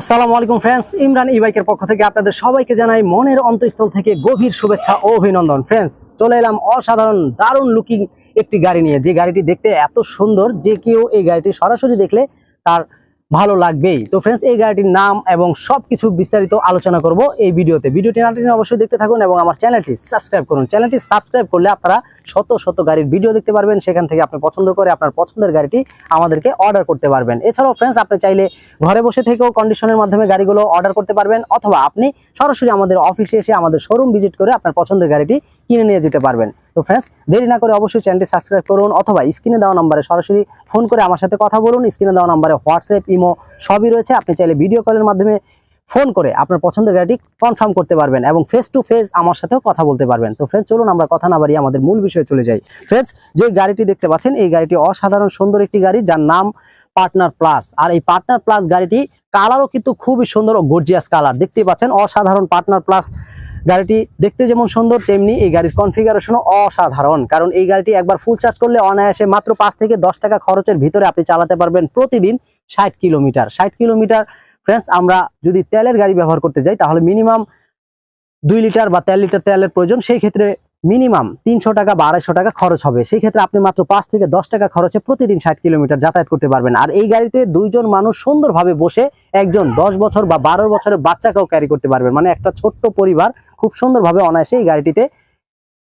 আসসালামু আলাইকুম ফ্রেন্ডস ইমরান ইবাইকের বাইকের পক্ষ থেকে আপনাদের সবাইকে জানাই মনের অন্তঃস্থল থেকে গভীর শুভেচ্ছা ও অভিনন্দন। ফ্রেন্ডস চলে এলাম অসাধারণ, দারুণ লুকিং একটি গাড়ি নিয়ে। যে গাড়িটি দেখতে এত সুন্দর যে কেউ এই গাড়িটি সরাসরি দেখলে তার ভালো লাগবেই। তো ফ্রেন্ডস এই গাড়িটির নাম এবং সবকিছু বিস্তারিত আলোচনা করব এই ভিডিওতে। ভিডিওটি না অবশ্যই দেখতে থাকুন এবং আমার চ্যানেলটি সাবস্ক্রাইব করুন। চ্যানেলটি সাবস্ক্রাইব করলে আপনারা শত শত গাড়ির ভিডিও দেখতে পারবেন। সেখান থেকে আপনি পছন্দ করে আপনার পছন্দের গাড়িটি আমাদেরকে অর্ডার করতে পারবেন। এছাড়াও ফ্রেন্ডস আপনি চাইলে ঘরে বসে থেকেও কন্ডিশনের মাধ্যমে গাড়িগুলো অর্ডার করতে পারবেন অথবা আপনি সরাসরি আমাদের অফিসে এসে আমাদের শোরুম ভিজিট করে আপনার পছন্দের গাড়িটি কিনে নিয়ে যেতে পারবেন। তো ফ্রেন্ডস দেরি না করে অবশ্যই চ্যানেলটি সাবস্ক্রাইব করুন অথবা স্ক্রিনে দেওয়া নম্বরে সরাসরি ফোন করে আমার সাথে কথা বলুন। স্ক্রিনে দেওয়া নম্বরে হোয়াটসঅ্যাপ ইমো সবই রয়েছে। আপনি চাইলে ভিডিও কলের মাধ্যমে ফোন করে আপনার পছন্দের গাড়িটি কনফার্ম করতে পারবেন এবং ফেস টু ফেস আমার সাথেও কথা বলতে পারবেন। তো ফ্রেন্ডস চলুন আমরা কথা না বাড়িয়ে আমাদের মূল বিষয়ে চলে যাই। ফ্রেন্ডস যে গাড়িটি দেখতে পাচ্ছেন, এই গাড়িটি অসাধারণ সুন্দর একটি গাড়ি যার নাম পার্টনার প্লাস আর এই পার্টনার প্লাস গাড়িটি কালারও কিন্তু খুবই সুন্দর ও গর্জিয়াস কালার দেখতেই পাচ্ছেন, অসাধারণ পার্টনার প্লাস গাড়িটি দেখতে যেমন সুন্দর, তেমনি এই গাড়ির কনফিগারেশনও অসাধারণ। কারণ এই গাড়িটি একবার ফুল চার্জ করলে অনায়াসে মাত্র পাঁচ থেকে দশ টাকা খরচের ভিতরে আপনি চালাতে পারবেন প্রতিদিন ষাট কিলোমিটার। ষাট কিলোমিটার ফ্রেন্ডস আমরা যদি তেলের গাড়ি ব্যবহার করতে যাই, তাহলে মিনিমাম দুই লিটার বা তেল লিটার তেলের প্রয়োজন। সেই ক্ষেত্রে মিনিমাম তিনশো টাকা বা আড়াইশো টাকা খরচ হবে। সেই ক্ষেত্রে আপনি মাত্র পাঁচ থেকে দশ টাকা খরচে প্রতিদিন ষাট কিলোমিটার যাতায়াত করতে পারবেন। আর এই গাড়িতে দুইজন মানুষ সুন্দরভাবে বসে একজন দশ বছর বা বারো বছরের বাচ্চাকেও ক্যারি করতে পারবেন। মানে একটা ছোট্ট পরিবার খুব সুন্দরভাবে অনায়াসে এই গাড়িটিতে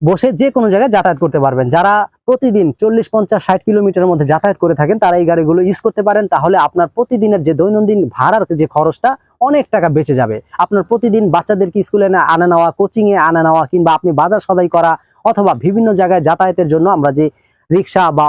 বসে যে কোনো জায়গায় যাতায়াত করতে পারবেন। যারা প্রতিদিন চল্লিশ, পঞ্চাশ, ষাট কিলোমিটারের মধ্যে যাতায়াত করে থাকেন, তারা এই গাড়িগুলো ইউজ করতে পারেন। তাহলে আপনার প্রতিদিনের যে দৈনন্দিন ভাড়ার যে খরচটা, অনেক টাকা বেঁচে যাবে। আপনার প্রতিদিন বাচ্চাদেরকে স্কুলে আনা নেওয়া কোচিংয়ে আনা নেওয়া, কিংবা আপনি বাজার সদাই করা, অথবা বিভিন্ন জায়গায় যাতায়াতের জন্য আমরা যে রিক্সা বা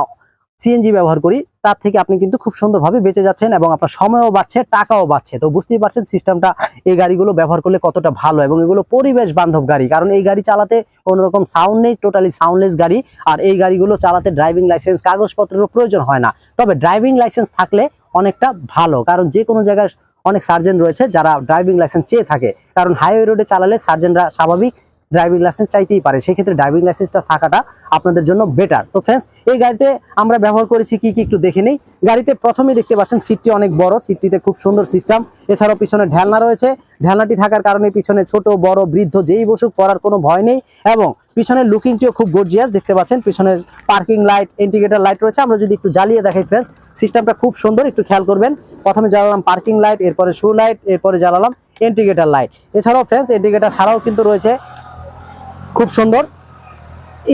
সিএনজি ব্যবহার করি, তার থেকে আপনি কিন্তু খুব সুন্দরভাবে বেঁচে যাচ্ছেন এবং আপনার সময়ও বাড়ছে, টাকাও বাড়ছে। তো বুঝতেই পারছেন সিস্টেমটা এই গাড়িগুলো ব্যবহার করলে কতটা ভালো এবং এগুলো পরিবেশ বান্ধব গাড়ি। কারণ এই গাড়ি চালাতে কোনো রকম সাউন্ড নেই টোটালি সাউন্ডলেস গাড়ি, আর এই গাড়িগুলো চালাতে ড্রাইভিং লাইসেন্স কাগজপত্রেরও প্রয়োজন হয় না। তবে ড্রাইভিং লাইসেন্স থাকলে অনেকটা ভালো, কারণ যে কোনো জায়গায় অনেক সার্জেন্ট রয়েছে যারা ড্রাইভিং লাইসেন্স চেয়ে থাকে। কারণ হাইওয়ে রোডে চালালে সার্জেন্টরা স্বাভাবিক ড্রাইভিং লাইসেন্স চাইতেই পারে। সেক্ষেত্রে ড্রাইভিং লাইসেন্সটা থাকাটা আপনাদের জন্য বেটার তো ফ্রেন্ডস এই গাড়িতে আমরা ব্যবহার করেছি কি কি একটু দেখে নেই। গাড়িতে প্রথমেই দেখতে পাচ্ছেন সিটটি অনেক বড়। সিটটিতে খুব সুন্দর সিস্টেম এছাড়াও পিছনে ঢেলনা রয়েছে। ঢেলনাটি থাকার কারণে পিছনে ছোট, বড়, বৃদ্ধ যেই বসুক পড়ার কোনো ভয় নেই এবং পিছনের লুকিংটিও খুব গর্জিয়াস দেখতে পাচ্ছেন পিছনের পার্কিং লাইট ইন্ডিকেটর লাইট রয়েছে। আমরা যদি একটু জ্বালিয়ে দেখাই ফ্রেন্ডস সিস্টেমটা খুব সুন্দর। একটু খেয়াল করবেন। প্রথমে জ্বালালাম পার্কিং লাইট এরপরে শু লাইট এরপরে জ্বালালাম ইন্ডিকেটর লাইট এছাড়াও ফ্রেন্ডস ইন্ডিকেটর ছাড়াও কিন্তু রয়েছে খুব সুন্দর।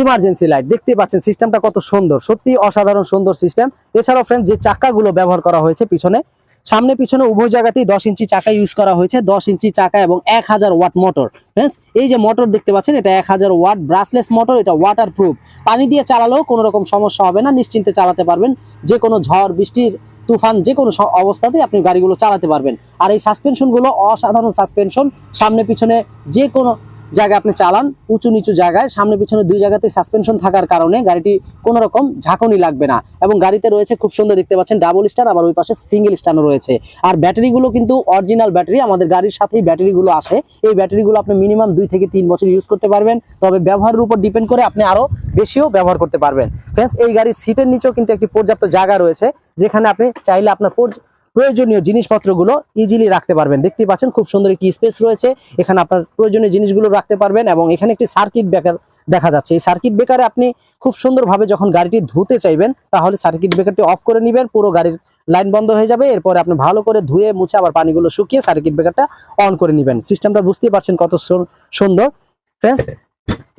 ইমার্জেন্সি লাইট দেখতে পাচ্ছেন সিস্টেমটা কত সুন্দর। সত্যি অসাধারণ সুন্দর সিস্টেম এছাড়াও ফ্রেন্ড যে চাকাগুলো ব্যবহার করা হয়েছে পিছনে, সামনে পিছনে উভয় জায়গাতেই দশ ইঞ্চি চাকা ইউজ করা হয়েছে, দশ ইঞ্চি চাকা এবং এক হাজার ওয়াট মোটর ফ্রেন্ডস এই যে মোটর দেখতে পাচ্ছেন, এটা এক হাজার ওয়াট ব্রাসলেস মোটর এটা ওয়াটার প্রুফ পানি দিয়ে চালালেও কোনো রকম সমস্যা হবে না, নিশ্চিন্তে চালাতে পারবেন। যে কোনো ঝড়, বৃষ্টির তুফান যে কোনো অবস্থাতেই আপনি গাড়িগুলো চালাতে পারবেন। আর এই সাসপেনশনগুলো অসাধারণ সাসপেনশন সামনে পিছনে যে কোনো জায়গায় আপনি চালান, উঁচু নিচু জায়গায়, সামনে পিছনে দুই জায়গাতে সাসপেনশন থাকার কারণে গাড়িটি কোনো রকম ঝাঁকুনি লাগবে না। এবং গাড়িতে রয়েছে খুব সুন্দর দেখতে পাচ্ছেন ডাবল স্টার আবার ওই পাশে সিঙ্গেল স্টারও রয়েছে। আর ব্যাটারিগুলো কিন্তু অরিজিনাল ব্যাটারি আমাদের গাড়ির সাথেই ব্যাটারিগুলো আসে। এই ব্যাটারিগুলো আপনি মিনিমাম দুই থেকে তিন বছর ইউজ করতে পারবেন। তবে ব্যবহারের উপর ডিপেন্ড করে আপনি আরও বেশিও ব্যবহার করতে পারবেন। ফ্রেন্ডস এই গাড়ির সিটের নিচেও কিন্তু একটি পর্যাপ্ত জায়গা রয়েছে, যেখানে আপনি চাইলে আপনার প্রয়োজনীয় জিনিসপত্রগুলো ইজিলি রাখতে পারবেন। দেখতেই পাচ্ছেন খুব সুন্দর একটি স্পেস রয়েছে। এখানে আপনার প্রয়োজনীয় জিনিসগুলো রাখতে পারবেন এবং এখানে একটি সার্কিট ব্রেকার দেখা যাচ্ছে। এই সার্কিট ব্রেকারে আপনি খুব সুন্দরভাবে যখন গাড়িটি ধুতে চাইবেন, তাহলে সার্কিট ব্রেকারটি অফ করে নেবেন, পুরো গাড়ির লাইন বন্ধ হয়ে যাবে। এরপরে আপনি ভালো করে ধুয়ে, মুছে আবার পানিগুলো শুকিয়ে সার্কিট ব্রেকারটা অন করে নেবেন। সিস্টেমটা বুঝতেই পারছেন কত সুন্দর। ফ্রেন্ডস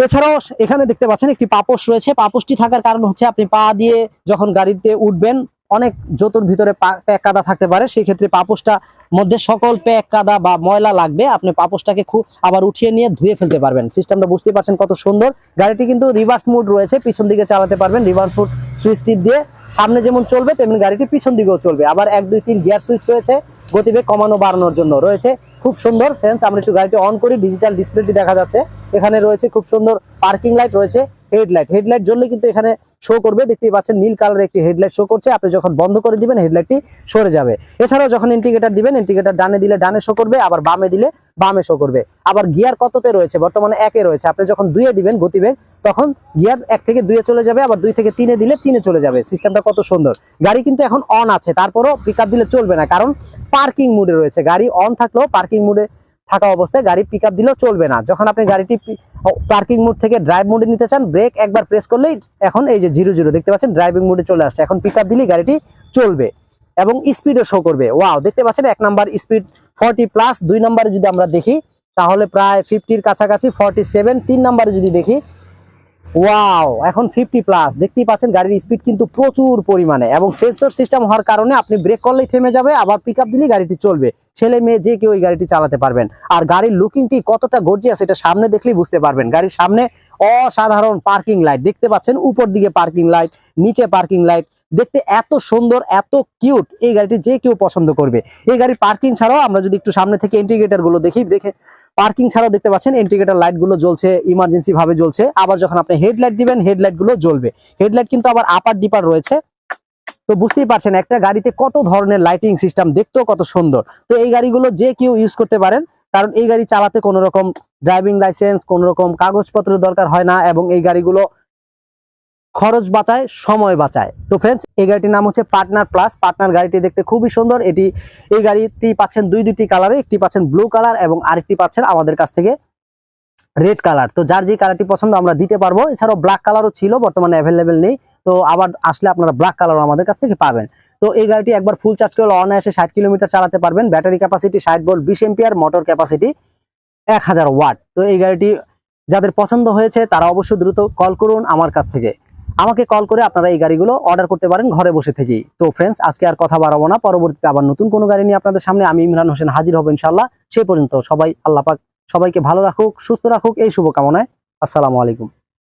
এছাড়াও এখানে দেখতে পাচ্ছেন একটি পাপোশ রয়েছে। পাপোশটি থাকার কারণ হচ্ছে আপনি পা দিয়ে যখন গাড়িতে উঠবেন অনেক জতুর ভিতরে প্যাক কাদা থাকতে পারে, সেই ক্ষেত্রে পাপোশটা মধ্যে সকল প্যাক কাদা বা ময়লা লাগবে, আপনি পাপোশটাকে খুব আবার উঠিয়ে নিয়ে ধুয়ে ফেলতে পারবেন। সিস্টেমটা বুঝতে পারছেন কত সুন্দর। গাড়িটি কিন্তু রিভার্স মুড রয়েছে, পিছন দিকে চালাতে পারবেন রিভার্স মুড সুইচ টিপ দিয়ে সামনে যেমন চলবে, তেমনি গাড়িটি পিছন দিকেও চলবে। আবার এক, দুই, তিন গিয়ার সুইচ রয়েছে, গতিবেগ কমানো বাড়ানোর জন্য রয়েছে, খুব সুন্দর। ফ্রেন্ডস আমরা একটু গাড়িটি অন করি ডিজিটাল ডিসপ্লেটি দেখা যাচ্ছে। এখানে রয়েছে খুব সুন্দর পার্কিং লাইট রয়েছে হেডলাইট। হেডলাইট জ্বললে কিন্তু এখানে শো করবে। দেখতেই পাচ্ছেন, নীল কালারের একটি হেডলাইট শো করছে। আপনি যখন বন্ধ করে দিবেন হেডলাইটটি সরে যাবে। এছাড়াও যখন ইন্ডিকেটর দিবেন ইন্ডিকেটর ডানে দিলে ডানে শো করবে, আবার বামে দিলে বামে শো করবে। আবার গিয়ার কততে রয়েছে? বর্তমানে একে রয়েছে। আপনি যখন দুইয়ে দিবেন গতিবেগ, তখন গিয়ার এক থেকে দুইয়ে চলে যাবে, আবার দুই থেকে তিনে দিলে তিনে চলে যাবে। সিস্টেমটা কত সুন্দর। গাড়ি কিন্তু এখন অন আছে। তারপরও পিক দিলে চলবে না, কারণ পার্কিং মুডে রয়েছে। গাড়ি অন থাকলেও পার্কিং মুডে থাকা অবস্থায় গাড়ি পিক দিলেও চলবে না। যখন আপনি গাড়িটি পার্কিং মোড থেকে ড্রাইভ মোডে নিতে চান ব্রেক একবার প্রেস করলেই এখন এই যে জিরো জিরো দেখতে পাচ্ছেন ড্রাইভিং মোডে চলে আসছে। এখন পিক দিলেই গাড়িটি চলবে এবং স্পিডও শো করবে। ওয়াও দেখতে পাচ্ছেন, এক নাম্বার স্পিড ফর্টি প্লাস দুই নম্বরে যদি আমরা দেখি, তাহলে প্রায় ফিফটির কাছাকাছি ফর্টি সেভেন তিন নম্বরে যদি দেখি ওয়াও এখন ফিফটি প্লাস দেখতেই পাচ্ছেন গাড়ির স্পিড কিন্তু প্রচুর পরিমাণে এবং সেন্সর সিস্টেম হওয়ার কারণে আপনি ব্রেক করলেই থেমে যাবে, আবার পিক আপ দিলেই গাড়িটি চলবে। ছেলে মেয়ে যে কেউ এই গাড়িটি চালাতে পারবেন। আর গাড়ির লুকিংটি কতটা গর্জিয়াস এটা সামনে দেখলেই বুঝতে পারবেন। গাড়ির সামনে অসাধারণ পার্কিং লাইট দেখতে পাচ্ছেন উপর দিকে পার্কিং লাইট নিচে পার্কিং লাইট দেখতে এত সুন্দর, এত কিউট এই গাড়িটি যে কেউ পছন্দ করবে। এই গাড়ির পার্কিং ছাড়াও আমরা যদি একটু সামনে থেকে ইন্ডিকেটারগুলো দেখি, দেখে পার্কিং ছাড়াও দেখতে পাচ্ছেন ইন্ডিকেটার লাইটগুলো জ্বলছে ইমার্জেন্সি ভাবে জ্বলছে। আবার যখন আপনি হেডলাইট দিবেন হেডলাইটগুলো জ্বলবে। হেডলাইট কিন্তু আবার আপার ডিপার রয়েছে। তো বুঝতেই পারছেন, একটা গাড়িতে কত ধরনের লাইটিং সিস্টেম দেখতেও কত সুন্দর। তো এই গাড়িগুলো যে কেউ ইউজ করতে পারেন, কারণ এই গাড়ি চালাতে কোনো রকম ড্রাইভিং লাইসেন্স কোনো রকম কাগজপত্রের দরকার হয় না, এবং এই গাড়িগুলো খরচ বাঁচায়, সময় বাঁচায়। তো ফ্রেন্ডস এই গাড়িটির নাম হচ্ছে পার্টনার প্লাস পার্টনার গাড়িটি দেখতে খুবই সুন্দর। এটি, এই গাড়িটি পাচ্ছেন দুই দুটি কালারে একটি পাচ্ছেন ব্লু কালার এবং আরেকটি পাচ্ছেন আমাদের কাছ থেকে রেড কালার তো যার যে কালারটি পছন্দ আমরা দিতে পারব। এছাড়াও ব্ল্যাক কালারও ছিল, বর্তমানে অ্যাভেলেবেল নেই। তো আবার আসলে আপনারা ব্ল্যাক কালারও আমাদের কাছ থেকে পাবেন। তো এই গাড়িটি একবার ফুল চার্জ করলে অনায়াসে ষাট কিলোমিটার চালাতে পারবেন। ব্যাটারি ক্যাপাসিটি ষাট ভোল্ট বিশ এম্পিয়ার মোটর ক্যাপাসিটি এক হাজার ওয়াট তো এই গাড়িটি যাদের পছন্দ হয়েছে, তারা অবশ্যই দ্রুত কল করুন আমার কাছ থেকে। আমাকে কল করে আপনারা এই গাড়িগুলো অর্ডার করতে পারেন ঘরে বসে থেকেই। তো ফ্রেন্ডস আজকে আর কথা বাড়াবো না। পরবর্তীতে আবার নতুন কোনো গাড়ি নিয়ে আপনাদের সামনে আমি ইমরান হোসেন হাজির হব ইনশাল্লাহ সেই পর্যন্ত সবাই আল্লাহ পাক সবাইকে ভালো রাখুক, সুস্থ রাখুক, এই শুভকামনায়। আসসালামু আলাইকুম।